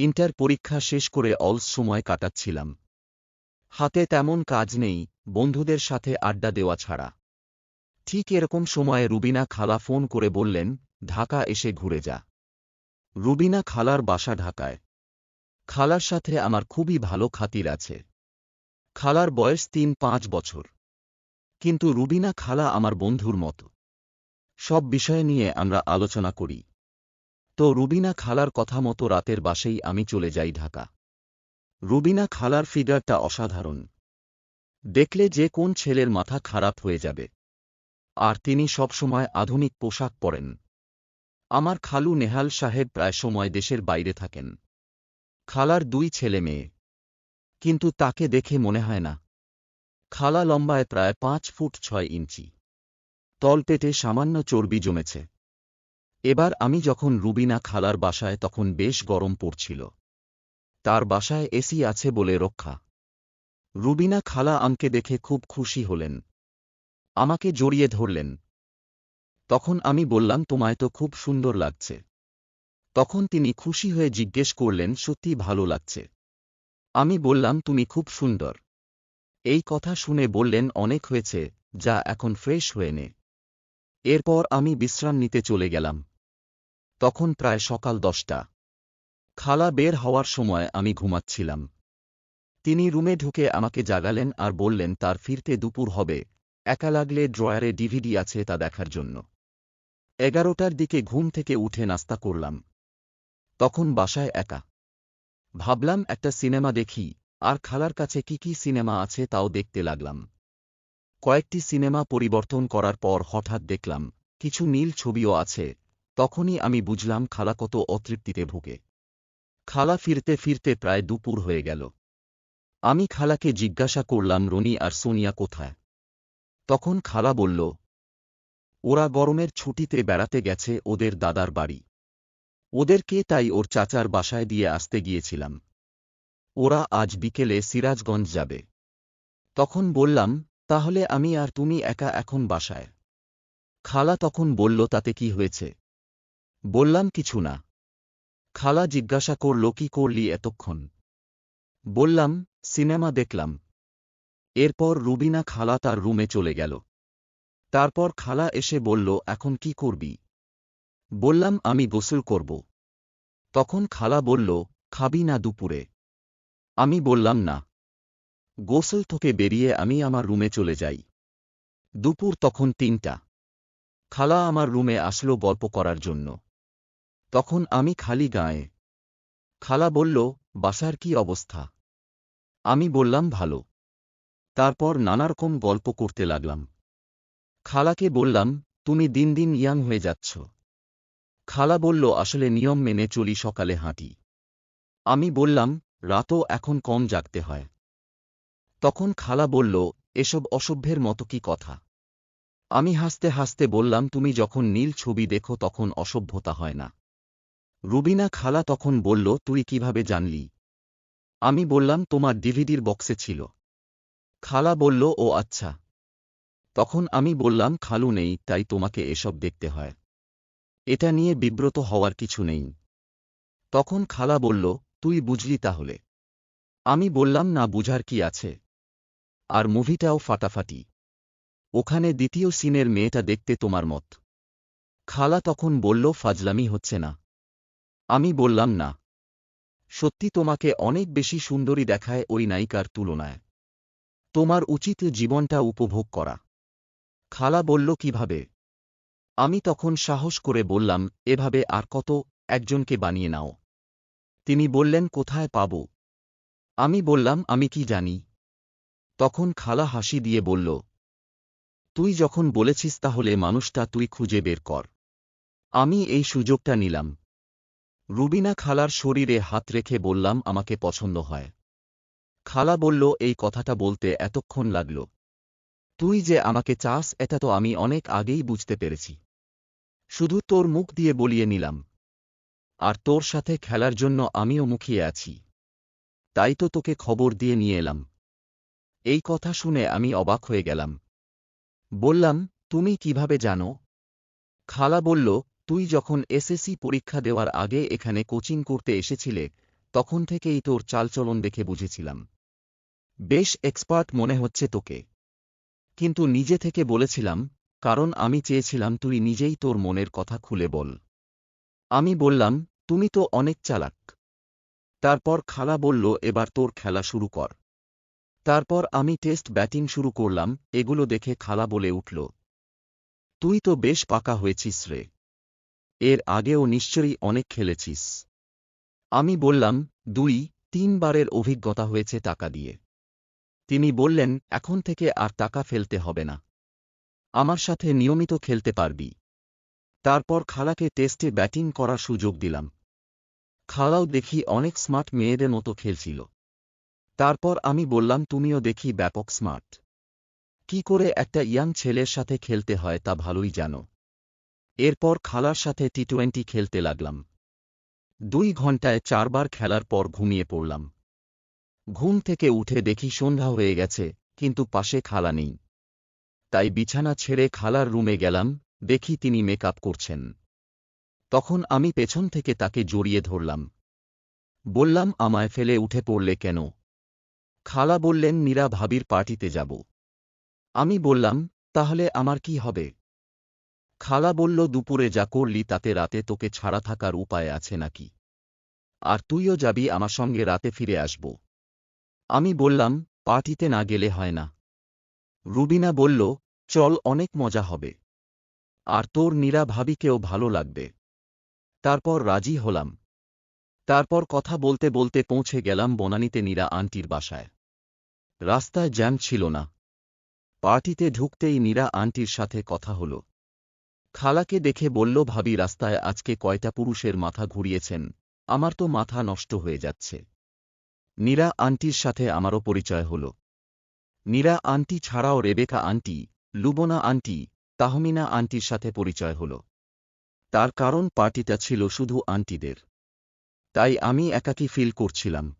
Inter পরীক্ষা শেষ করে অলস সময় কাটাচ্ছিলাম। হাতে তেমন কাজ নেই, বন্ধুদের সাথে আড্ডা দেওয়া ছাড়া। ঠিক এরকম সময়ে রুবিনা খালা ফোন করে বললেন, ঢাকা এসে ঘুরে যা। রুবিনা খালার বাসা ঢাকায়। খালার সাথে আমার খুবই ভালো খাতির আছে। খালার বয়স তিন পাঁচ বছর। কিন্তু রুবিনা খালা আমার বন্ধুর মতো। সব বিষয় নিয়ে আমরা আলোচনা করি। তো রুবিনা খালার কথা মতো রাতের বাসেই আমি চলে যাই ঢাকা। রুবিনা খালার ফিগারটা অসাধারণ। দেখলে যে কোন ছেলের মাথা খারাপ হয়ে যাবে। আর তিনি সবসময় আধুনিক পোশাক পরেন। আমার খালু নেহাল সাহেব প্রায় সময় দেশের বাইরে থাকেন। খালার দুই ছেলে মেয়ে। কিন্তু তাকে দেখে মনে হয় না। খালা লম্বায় প্রায় পাঁচ ফুট ছয় ইঞ্চি। তলপেটে সামান্য চর্বি জমেছে। এবার আমি যখন রুবিনা খালার বাসায় তখন বেশ গরম পড়ছিল। তার বাসায় এসি আছে বলে রক্ষা। রুবিনা খালা আমকে দেখে খুব খুশি হলেন। আমাকে জড়িয়ে ধরলেন। তখন আমি বললাম, তোমায় তো খুব সুন্দর লাগছে। তখন তিনি খুশি হয়ে জিজ্ঞেস করলেন সত্যি ভালো লাগছে? আমি বললাম, তুমি খুব সুন্দর। এই কথা শুনে বললেন, অনেক হয়েছে, যা এখন ফ্রেশ হয়ে নে। এরপর আমি বিশ্রাম নিতে চলে গেলাম। তখন প্রায় সকাল দশটা। খালা বের হওয়ার সময় আমি ঘুমাচ্ছিলাম। তিনি রুমে ঢুকে আমাকে জাগালেন আর বললেন, তার ফিরতে দুপুর হবে। একা লাগলে ড্রয়ারে ডিভিডি আছে তা দেখার জন্য। এগারোটার দিকে ঘুম থেকে উঠে নাস্তা করলাম। তখন বাসায় একা। ভাবলাম, একটা সিনেমা দেখি, আর খালার কাছে কি কি সিনেমা আছে তাও দেখতে লাগলাম। কয়েকটি সিনেমা পরিবর্তন করার পর হঠাৎ দেখলাম, কিছু নীল ছবিও আছে। তখনই আমি বুঝলাম খালা কত অতৃপ্তিতে ভুগে। খালা ফিরতে ফিরতে প্রায় দুপুর হয়ে গেল। আমি খালাকে জিজ্ঞাসা করলাম, রনি আর সোনিয়া কোথায়? তখন খালা বলল, ওরা গরমের ছুটিতে বেড়াতে গেছে ওদের দাদার বাড়ি। ওদেরকে তাই ওর চাচার বাসায় দিয়ে আসতে গিয়েছিলাম। ওরা আজ বিকেলে সিরাজগঞ্জ যাবে। তখন বললাম, তাহলে আমি আর তুমি একা এখন বাসায়? খালা তখন বলল, তাতে কি হয়েছে? বললাম কিছু না। খালা জিজ্ঞাসা করল, কি করলি এতক্ষণ? বললাম, সিনেমা দেখলাম। এরপর রুবিনা খালা তার রুমে চলে গেল। তারপর খালা এসে বলল, এখন কি করবি? বললাম, আমি গোসল করব। তখন খালা বলল, খাবি না দুপুরে। আমি বললাম, না। গোসল থেকে বেরিয়ে আমি আমার রুমে চলে যাই। দুপুর তখন তিনটা। খালা আমার রুমে আসলো গল্প করার জন্য। তখন আমি খালি গায়ে। খালা বলল, বাসার কি অবস্থা? আমি বললাম, ভালো। তারপর নানারকম গল্প করতে লাগলাম। খালাকে বললাম, তুমি দিন দিন ইয়াং হয়ে যাচ্ছ। খালা বলল, আসলে নিয়ম মেনে চলি, সকালে হাঁটি। আমি বললাম, রাতও এখন কম জাগতে হয়। তখন খালা বলল, এসব অসভ্যের মতো কি কথা? আমি হাসতে হাসতে বললাম, তুমি যখন নীল ছবি দেখো, তখন অসভ্যতা হয় না। রুবিনা খালা তখন বলল, তুই কীভাবে জানলি? আমি বললাম, তোমার ডিভিডির বক্সে ছিল। খালা বলল, ও আচ্ছা। তখন আমি বললাম, খালু নেই, তাই তোমাকে এসব দেখতে হয়। এটা নিয়ে বিব্রত হওয়ার কিছু নেই। তখন খালা বলল, তুই বুঝলি তাহলে? আমি বললাম, না, বুঝার কি আছে? আর মুভিটাও ফাটাফাটি। ওখানে দ্বিতীয় সিনের মেয়েটা দেখতে তোমার মত। খালা তখন বলল, ফাজলামি হচ্ছে না। আমি বললাম না। সত্যি তোমাকে অনেক বেশি সুন্দরী দেখায় ওই নায়িকার তুলনায়। তোমার উচিত জীবনটা উপভোগ করা। খালা বলল, কীভাবে? আমি তখন সাহস করে বললাম, এভাবে আর কত, একজনকে বানিয়ে নাও। তিনি বললেন, কোথায় পাব? আমি বললাম, আমি কি জানি? তখন খালা হাসি দিয়ে বলল, তুই যখন বলেছিস তাহলে মানুষটা তুই খুঁজে বের কর। আমি এই সুযোগটা নিলাম। রুবিনা খালার শরীরে হাত রেখে বললাম, আমাকে পছন্দ হয়। খালা বলল, এই কথাটা বলতে এতক্ষণ লাগল। তুই যে আমাকে চাস, এটা তো আমি অনেক আগেই বুঝতে পেরেছি। শুধু তোর মুখ দিয়ে বলিয়ে নিলাম। আর তোর সাথে খেলার জন্য আমিও মুখিয়ে আছি। তাই তো তোকে খবর দিয়ে নিয়ে এলাম। এই কথা শুনে আমি অবাক হয়ে গেলাম। বললাম, তুমি কীভাবে জানো? খালা বলল তুই যখন এসএসসি পরীক্ষা দেওয়ার আগে এখানে কোচিং করতে এসেছিলে, তখন থেকেই তোর চালচলন দেখে বুঝেছিলাম। বেশ এক্সপার্ট মনে হচ্ছে তোকে। কিন্তু নিজে থেকে বলেছিলাম, কারণ আমি চেয়েছিলাম তুই নিজেই তোর মনের কথা খুলে বল। আমি বললাম, তুমি তো অনেক চালাক। তারপর খালা বলল, এবার তোর খেলা শুরু কর। তারপর আমি টেস্ট ব্যাটিং শুরু করলাম, এগুলো দেখে খালা বলে উঠল, তুই তো বেশ পাকা হয়েছিস রে। এর আগেও নিশ্চয়ই অনেক খেলেছিস। আমি বললাম, দুই, তিনবারের অভিজ্ঞতা হয়েছে টাকা দিয়ে। তিনি বললেন, এখন থেকে আর টাকা ফেলতে হবে না। আমার সাথে নিয়মিত খেলতে পারবি। তারপর খালাকে টেস্টে ব্যাটিং করার সুযোগ দিলাম। খালাও দেখি অনেক স্মার্ট মেয়েদের মতো খেলছিল। তারপর আমি বললাম, তুমিও দেখি ব্যাপক স্মার্ট। কি করে একটা ইয়াং ছেলের সাথে খেলতে হয় তা ভালোই জানো। এরপর খালার সাথে টি টোয়েন্টি খেলতে লাগলাম। দুই ঘন্টায় চারবার খেলার পর ঘুমিয়ে পড়লাম। ঘুম থেকে উঠে দেখি সন্ধ্যা হয়ে গেছে, কিন্তু পাশে খালা নেই। তাই বিছানা ছেড়ে খালার রুমে গেলাম, দেখি তিনি মেকআপ করছেন। তখন আমি পেছন থেকে তাকে জড়িয়ে ধরলাম। বললাম, আমায় ফেলে উঠে পড়লে কেন? খালা বললেন, নীরা ভাবির পার্টিতে যাব। আমি বললাম, তাহলে আমার কি হবে? খালা বলল, দুপুরে যা করলি তাতে রাতে তোকে ছাড়া থাকার উপায় আছে নাকি? আর তুইও যাবি, আমার সঙ্গে রাতে ফিরে আসব। আমি বললাম, পার্টিতে না গেলে হয় না। রুবিনা বলল, চল, অনেক মজা হবে। আর তোর নীরা ভাবিকেও ভালো লাগবে। তারপর রাজি হলাম। তারপর কথা বলতে বলতে পৌঁছে গেলাম বনানীতে নীরা আন্টির বাসায়। রাস্তায় জ্যাম ছিল না। পার্টিতে ঢুকতেই নীরা আন্টির সাথে কথা হল। খালাকে দেখে বলল, ভাবি, রাস্তায় আজকে কয়টা পুরুষের মাথা ঘুরিয়েছেন? আমার তো মাথা নষ্ট হয়ে যাচ্ছে। নীরা আন্টির সাথে আমারও পরিচয় হল। নীরা আন্টি ছাড়াও Rebecca aunty, Lubna aunty, Tahmina আন্টির সাথে পরিচয় হল। তার কারণ পার্টিটা ছিল শুধু আন্টিদের। তাই আমি একাকী ফিল করছিলাম।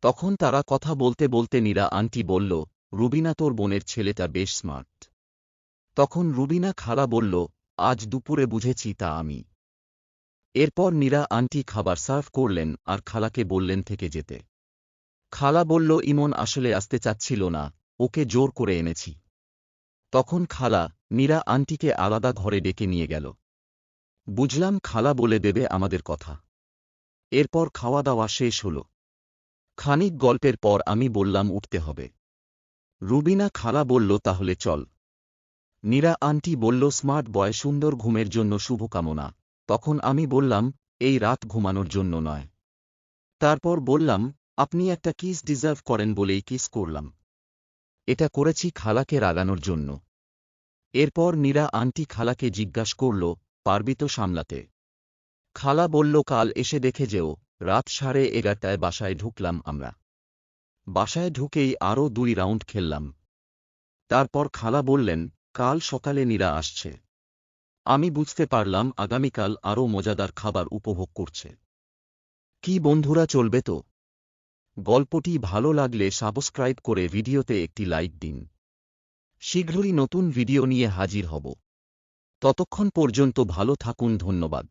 তখন তারা কথা বলতে বলতে নীরা আন্টি বলল, রুবিনা, তোর বোনের ছেলেটা বেশ স্মার্ট। তখন রুবিনা খালা বলল, আজ দুপুরে বুঝেছি তা আমি। এরপর নীরা আন্টি খাবার সার্ভ করলেন আর খালাকে বললেন থেকে যেতে। খালা বলল, ইমন আসলে আসতে চাচ্ছিল না, ওকে জোর করে এনেছি। তখন খালা নীরা আন্টিকে আলাদা ঘরে ডেকে নিয়ে গেল। বুঝলাম খালা বলে দেবে আমাদের কথা। এরপর খাওয়া দাওয়া শেষ হল। খানিক গল্পের পর আমি বললাম, উঠতে হবে। রুবিনা খালা বলল, তাহলে চল। নীরা আন্টি বলল, স্মার্ট বয়, সুন্দর ঘুমের জন্য শুভকামনা। তখন আমি বললাম, এই রাত ঘুমানোর জন্য নয়। তারপর বললাম, আপনি একটা কিস ডিজার্ভ করেন বলেই কিস করলাম। এটা করেছি খালাকে রাগানোর জন্য। এরপর নীরা আন্টি খালাকে জিজ্ঞাস করল, পারবি তো সামলাতে? খালা বলল, কাল এসে দেখে যেও, রাত সাড়ে এগারটায় বাসায় ঢুকলাম আমরা। বাসায় ঢুকেই আরও দুই রাউন্ড খেললাম। তারপর খালা বললেন কাল সকালে নীরা আসছে। আমি বুঝতে পারলাম আগামীকাল আরও মজাদার খাবার উপভোগ করছে। কি বন্ধুরা চলবে তো? গল্পটি ভালো লাগলে সাবস্ক্রাইব করে ভিডিওতে একটি লাইক দিন। শীঘ্রই নতুন ভিডিও নিয়ে হাজির হব। ততক্ষণ পর্যন্ত ভালো থাকুন, ধন্যবাদ।